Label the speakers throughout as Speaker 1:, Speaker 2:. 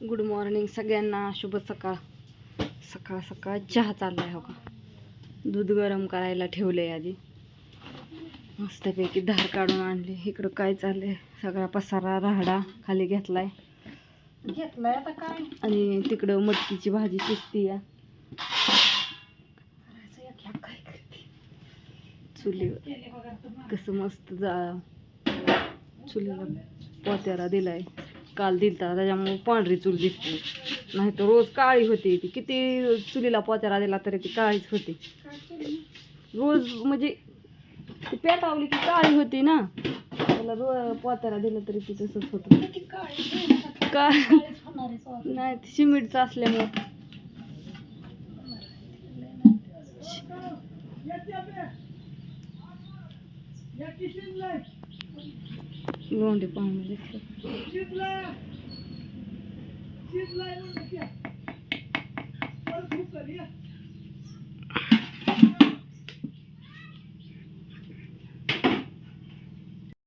Speaker 1: Good morning सगळ्यांना. शुभ सकाळ. सकाळ सकाळ चहा चाललाय हो का? दूध गरम करायला ठेवलंय आधी. मस्तपैकी धार काढून आणली. इकडं काय चाललंय? सगळा पसारा राहडा खाली घेतलाय.
Speaker 2: घेतलाय आता काय?
Speaker 1: आणि तिकडं मटकीची भाजी शिजती या चुलीवर. कसं मस्त जा चुलीला पोत्याला दिलाय. काल दिलता त्याच्यामुळे पांढरी चूल दिसते. नाही तर रोज काळी होती ती. किती चुलीला पोत्याला दिला तरी ती काळीच होती. रोज म्हणजे ती पेटावली की काळी होती ना. त्याला रोज पोत्याला दिलं तरी ती तसंच होतं. का नाही ते सिमेंटचं असल्यामुळं. लोंढे पाहून घेतलं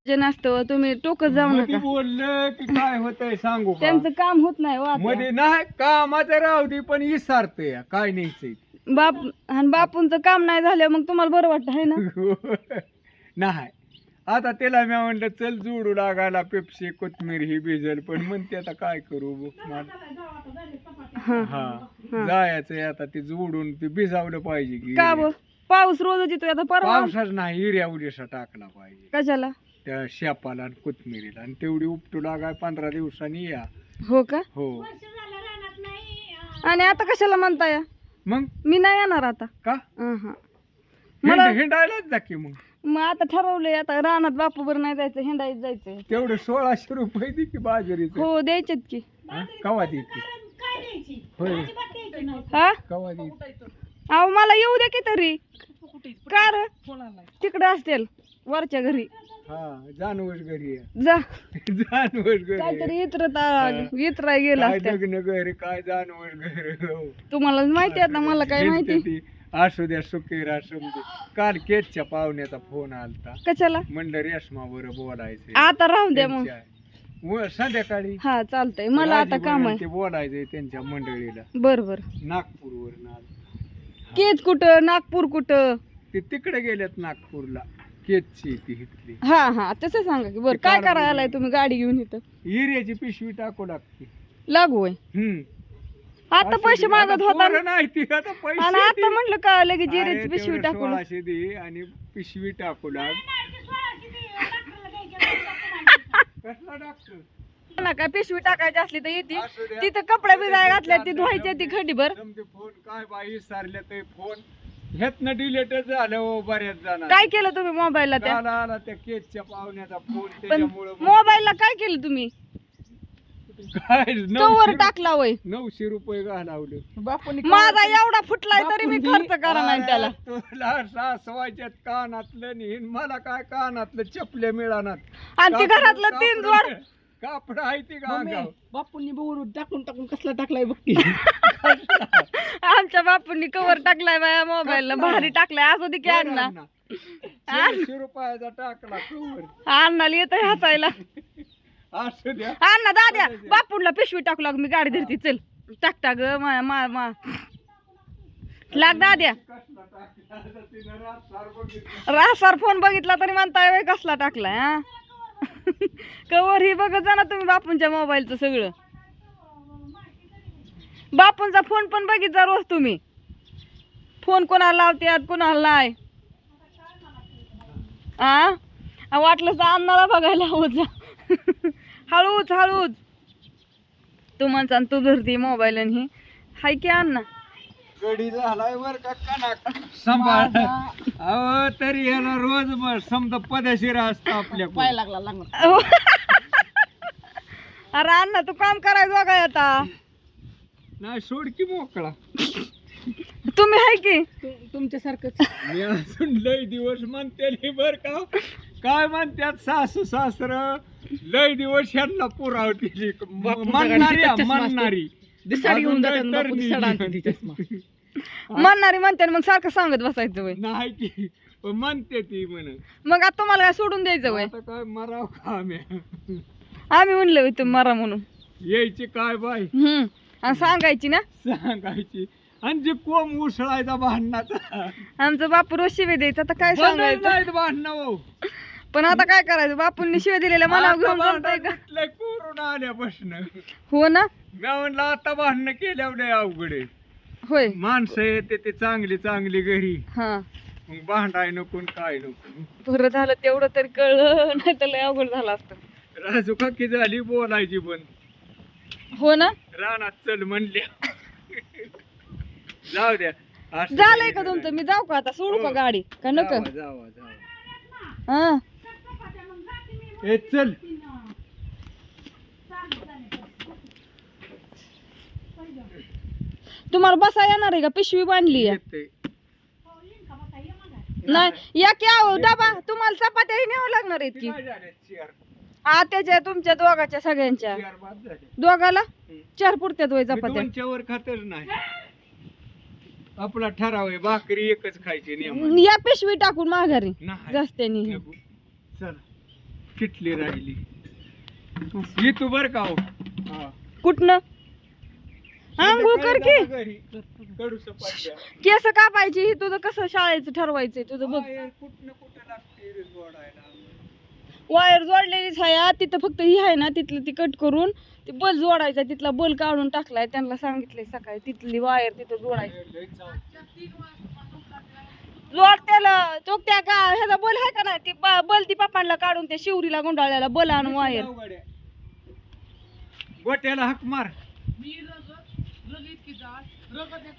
Speaker 1: जे नसतं तुम्ही टोकत जाऊ
Speaker 3: मध्ये
Speaker 1: नका.
Speaker 3: बोललं की काय होतंय सांगू का?
Speaker 1: त्यांचं काम होत नाही हो आता.
Speaker 3: मध्ये नाही कामाचं राहू दे पण विसारतंय काय न्यायचंय
Speaker 1: बाप आणि बापूंचं काम नाही झालं मग तुम्हाला बरं वाटतं आहे ना?
Speaker 3: नाही. आता त्याला मी म्हणलं चल जोडू लागायला पेप्सी कोथमीर ही भिजल पण म्हणते आता काय करू
Speaker 1: हा.
Speaker 3: हा.
Speaker 1: हा.
Speaker 3: जायचंय आता ते जोडून ते भिजावलं पाहिजे की
Speaker 1: का ब पाऊस रोज येतोय आता परवा?
Speaker 3: पावसाच नाही हिऱ्या उड्यासा टाकला पाहिजे.
Speaker 1: कशाला?
Speaker 3: त्या शेपाला आणि कोथमिरीला. आणि तेवढी उपटू लागाय पंधरा दिवसांनी या.
Speaker 1: हो का?
Speaker 3: हो.
Speaker 1: आणि आता कशाला म्हणताय?
Speaker 3: मग?
Speaker 1: मी नाही येणार आता.
Speaker 3: का?
Speaker 1: अहं.
Speaker 3: हिंड
Speaker 1: मला
Speaker 3: हिंडायलाच जा की मग.
Speaker 1: मग आता ठरवलंय आता रानात बापू बरं नाही जायचं हिंडायत जायचंय
Speaker 3: तेवढे सोळाशे रुपये दे की बाजरीच.
Speaker 1: हो द्यायचेत की.
Speaker 3: कवा देते होय.
Speaker 1: हा?
Speaker 3: कवा देते
Speaker 1: अहो मला येऊ द्या की तरी. का र तिकडे असतील वरच्या घरी.
Speaker 3: हा जानवर घरी आहे.
Speaker 1: जा.
Speaker 3: जानवर घरी आहे.
Speaker 1: काहीतरी इतरता इतरा गेला
Speaker 3: काय घरी जानवर घर हो.
Speaker 1: तुम्हाला माहिती ना मला काय माहिती.
Speaker 3: असू द्या सुकेरा समजे काल केटच्या पाहुण्याचा फोन आलता.
Speaker 1: कशाला?
Speaker 3: म्हणलं रेशमा बरं बोलायचं
Speaker 1: आता राहून द्या मग.
Speaker 3: व संध्याकाळी
Speaker 1: हा चालतंय. मला आता काम आहे.
Speaker 3: ते बोलायचंय त्यांच्या मंडळीला.
Speaker 1: बर बर.
Speaker 3: नागपूरवर
Speaker 1: केज कुठं? नागपूर कुठं?
Speaker 3: ते तिकडे गेल्यात नागपूरला. केतची ती इथली
Speaker 1: हा हा. तसं सांगा की बर. काय करायला तुम्ही गाडी घेऊन इथं?
Speaker 3: हिऱ्याची पिशवी टाकू लागते.
Speaker 1: लागू होय.
Speaker 3: हम्म.
Speaker 1: आता पैसे. मागत होता.
Speaker 3: नाही ती आता पैसे
Speaker 1: आणि आता
Speaker 3: दे.
Speaker 1: म्हटलं का लगेच जिरेची पिशवी
Speaker 3: तेवढे
Speaker 1: टाकून
Speaker 3: सोळाशे दे आणि पिशवी टाकू लाग कसला डॉक्टर
Speaker 1: ना काय पिशवी टाकायची असली तर येते.
Speaker 3: द्या.
Speaker 1: तिथं कपडे बिजाय घातल्या ती धुवायची ती खडीभर
Speaker 3: समजे फोन काय बाई सारल्या ते फोन ह्यातनं डिलेट झालं हो बऱ्याच जणांना.
Speaker 1: काय केलं तुम्ही मोबाईलला त्या?
Speaker 3: काल आला त्या केसच्या पाहुण्याचा फोन
Speaker 1: पण
Speaker 3: त्याच्यामुळं मग
Speaker 1: मोबाईलला काय केलं तुम्ही?
Speaker 3: काय?
Speaker 1: कवर
Speaker 3: नऊशे
Speaker 1: टाकला वय.
Speaker 3: नऊशे रुपये घालावले.
Speaker 1: माझा एवढा फुटलाय तरी मी खर्च करा नाही त्याला.
Speaker 3: तुला सासवायच्यात कानातलं निहीन मला काय कानातलं चपल्या मिळानात.
Speaker 1: आणि ती घरातलं तीन जोड
Speaker 3: कापड आहे ती का अंगावर?
Speaker 2: बापूंनी बघून टाकून टाकून कसला टाकलाय बघ की.
Speaker 1: आमच्या बापूंनी कवर टाकलाय बाया मोबाईलला? भारी टाकलाय असू दे की
Speaker 3: बरं
Speaker 1: अण्णा.
Speaker 3: अण्णा. चारशे रुपयाचा टाकला कवर.
Speaker 1: अण्णाला येत हसायला
Speaker 3: असू द्या.
Speaker 1: अण्णा दाद्या बापूंला पिशवी टाकू लाग मी गाडी धरती चल. टाक टाक ग मा मा मा. लाग दाद्या. रासार फोन बघितला तरी म्हणताय वय कसला टाकलाय हा? कवर ही बघत जा ना तुम्ही बापूंच्या मोबाईलचं सगळं. बापूंचा फोन पण बघित जा रोज तुम्ही. फोन कोणाला लावत्यात कोणाला नाही. आ? वाटलं तर अन्नाला बघायला हवं जा. हळूच हळूच. तू म्हणता तू धरती मोबाईल आणि ही. हाय की अण्णा?
Speaker 3: गडी झालाय का सांभाळ. अहो तरी याला रोज मग समजा पदशीर असतं आपल्या
Speaker 2: पाय लागला लागला.
Speaker 1: अरे अण्णा तू काम करायचं बघा आता.
Speaker 3: नाही सोड की मोकळा.
Speaker 1: तुम्ही हाय की?
Speaker 2: तु- तुमच्यासारखंच.
Speaker 3: मी अजून लय दिवस म्हणते बर का. काय म्हणतात सासू सासर? लय दिवस यांना
Speaker 2: बापूच्या
Speaker 3: म्हणणारी. म्हणणारी
Speaker 2: दिसाड घेऊन
Speaker 3: अजून
Speaker 2: जातात
Speaker 3: काय
Speaker 2: बापू
Speaker 3: तरणी.
Speaker 2: दिसाड आणते ती चष्मा.
Speaker 1: म्हणणारी म्हणते आणि मग सारखं सांगत बसायचं वय.
Speaker 3: नाही की पण म्हणते ती म्हण.
Speaker 1: मग आता तुम्हाला काय सोडून द्यायचं वय?
Speaker 3: आता काय मराव का आम्ही?
Speaker 1: आम्ही म्हणलं होय तुम्ही मरा म्हणून.
Speaker 3: यायची काय बाय
Speaker 1: हम्म. आणि सांगायची ना?
Speaker 3: सांगायची. आणि जे कोंब उसळायचा भांडणाचा.
Speaker 1: आमचं बापू रोज शिवे द्यायचं. आता काय सांगायचं?
Speaker 3: भांडणं हो
Speaker 1: पण आता काय करायचं? बापूंनी शिवे दिलेल्या मनावर घेऊन जमतंय का?
Speaker 3: कोरोना आल्यापासून
Speaker 1: हो ना?
Speaker 3: मी म्हणलं आता भांडणं केल्यावर लय अवघड आहे.
Speaker 1: होय.
Speaker 3: माणसं येते ते चांगली चांगली घरी.
Speaker 1: हा.
Speaker 3: मग भांडाय नको काय नको.
Speaker 1: बरं झालं तेवढं तरी कळलं नाही तर लय अवघड झालं असतं.
Speaker 3: राजू काकी झाली बोलायची बंद
Speaker 1: हो ना?
Speaker 3: रानात चल म्हणल्या. जाऊ द्या. असं
Speaker 1: झालंय का तुमचं. मी जाऊ का आता? सोडू का
Speaker 3: हो.
Speaker 1: गाडी? का नको?
Speaker 3: जावा, जावा, जावा.
Speaker 1: हा.
Speaker 3: ए चल.
Speaker 1: तुम्हाला बसा येणार आहे का? पिशवी बांधली आहे. नाही या की आहो डबा. तुम्हाला चपात्याही न्यावं लागणार आहेत की. त्याच्या तुमच्या दोघाच्या सगळ्यांच्या. दोघाला. चार पुरत्यात वय चपात्या.
Speaker 3: दोनच्या वर खातच नाही. आपला ठराव आहे भाकरी एकच खायची
Speaker 1: या पिशवी टाकून माघारी.
Speaker 3: नाही.
Speaker 1: जास्त्यानी.
Speaker 3: चल. किटली राहिली ये तू बर का हो हा.
Speaker 1: कुठनं आंघोळ कर की
Speaker 3: घरी. सपाट्या.
Speaker 1: केस कापायची हे तुझं कसं शाळेचं ठरवायचंय तुझं बघ
Speaker 3: बाहेर कुठनं कुठं लागते रे जोडायला
Speaker 1: वायर जोडलेलीच आहे हा. तिथं फक्त ही आहे ना तिथलं ती कट करून ती बल जोडायचा तिथला बल काढून टाकलाय त्यांना सांगितलंय सकाळी तिथली वायर तिथं जोडायची
Speaker 3: लय.
Speaker 1: जोड त्याला तो त्या का ह्याचा बल आहे का नाही? ती ब- बल ती पप्पांना काढून त्या शिवरीला गुंडाळल्याला बल आणि वायर.
Speaker 3: आहे. गोट्याला हाक मार.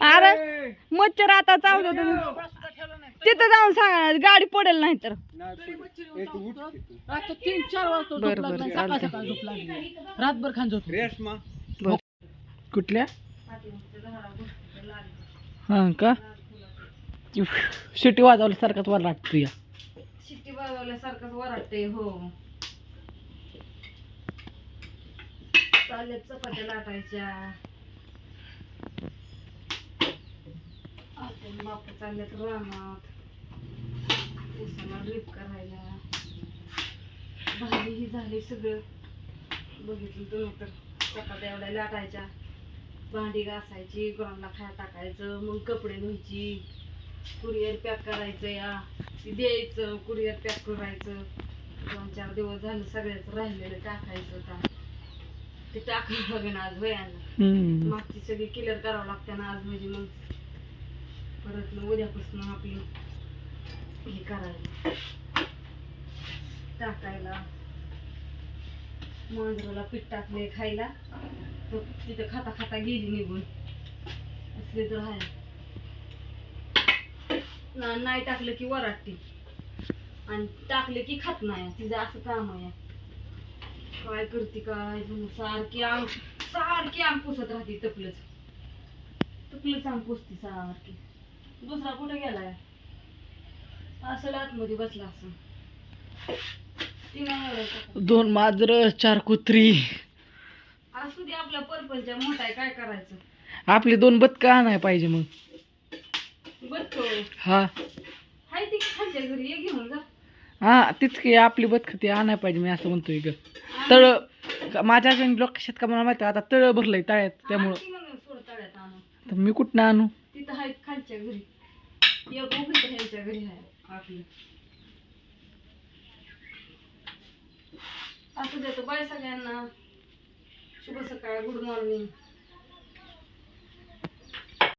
Speaker 1: अरे मच्छर आता चावतो तुम्ही तिथं जाऊन सांगा गाडी पडेल नाही तर.
Speaker 2: आता तीन चार वाजता झोप
Speaker 1: बरं, बरं,
Speaker 2: लागली सकाळ
Speaker 1: चालतंय.
Speaker 2: सकाळ झोप लागली. रातभर खान झोप
Speaker 3: रेशमा.
Speaker 2: कुठल्या? हा का? शिटी वाजवल्यासारखाच वर वाटतो या.
Speaker 1: शिट्टी वाजवल्यासारखंच वराटते हो. चालल्यात चपात्या लाटायच्या. आपण बापू चालल्यात रानात. ऊसाला ड्रीप करायला. भाजी ही झाली सगळं. बघितलं तुम्ही तर. चपात्या एवढ्या लाटायच्या. भांडी घासायची गोरांना खाया टाकायचं मग कपडे धुवायची. कुरिअर पॅक करायचं या. द्यायचं कुरिअर पॅक करायचं दोन चार दिवस झालं सगळ्याच राहिलेलं टाकायचं आता. ते टाकायला बघा ना आज वयानं. मागची सगळी क्लिअर करावं लागते ना आज म्हणजे मग. परत मग उद्यापासून आपली हे करायला. टाकायला. मांजराला पीठ टाकले खायला. तो तिथं खाता खाता गेली निघून. असले तर आहे ना- नाही टाकलं की वराटते आणि टाकले की खात नाही तिचं असं काम आहे. काय करते काय? सारखी आंग सारखी आंग पुसत राहते तपलंच. तपलंच आंग पुसते सारखी. दुसरा कुठे गेलाय? असं आतमध्ये बसला असं.
Speaker 2: दोन मांजर चार कुत्री.
Speaker 1: असू दे आपल्या पर्पलच्या मोठा काय करायचं?
Speaker 2: आपली दोन बदक आणाय पाहिजे मग. हा. हा तीच की आपली बदक ती आणाय पाहिजे मी असं म्हणतोय ग. तळ माझ्या लोक शेतका मला माहिती आता तळ भरलंय तळ्यात त्यामुळं. तर मी कुठनं आणू?
Speaker 1: तिथं आहेत खालच्या घरी. एक उभी तर ह्यांच्या घरी आहे आपली. असू देतो बाय सगळ्यांना शुभ सकाळ गुड मॉर्निंग.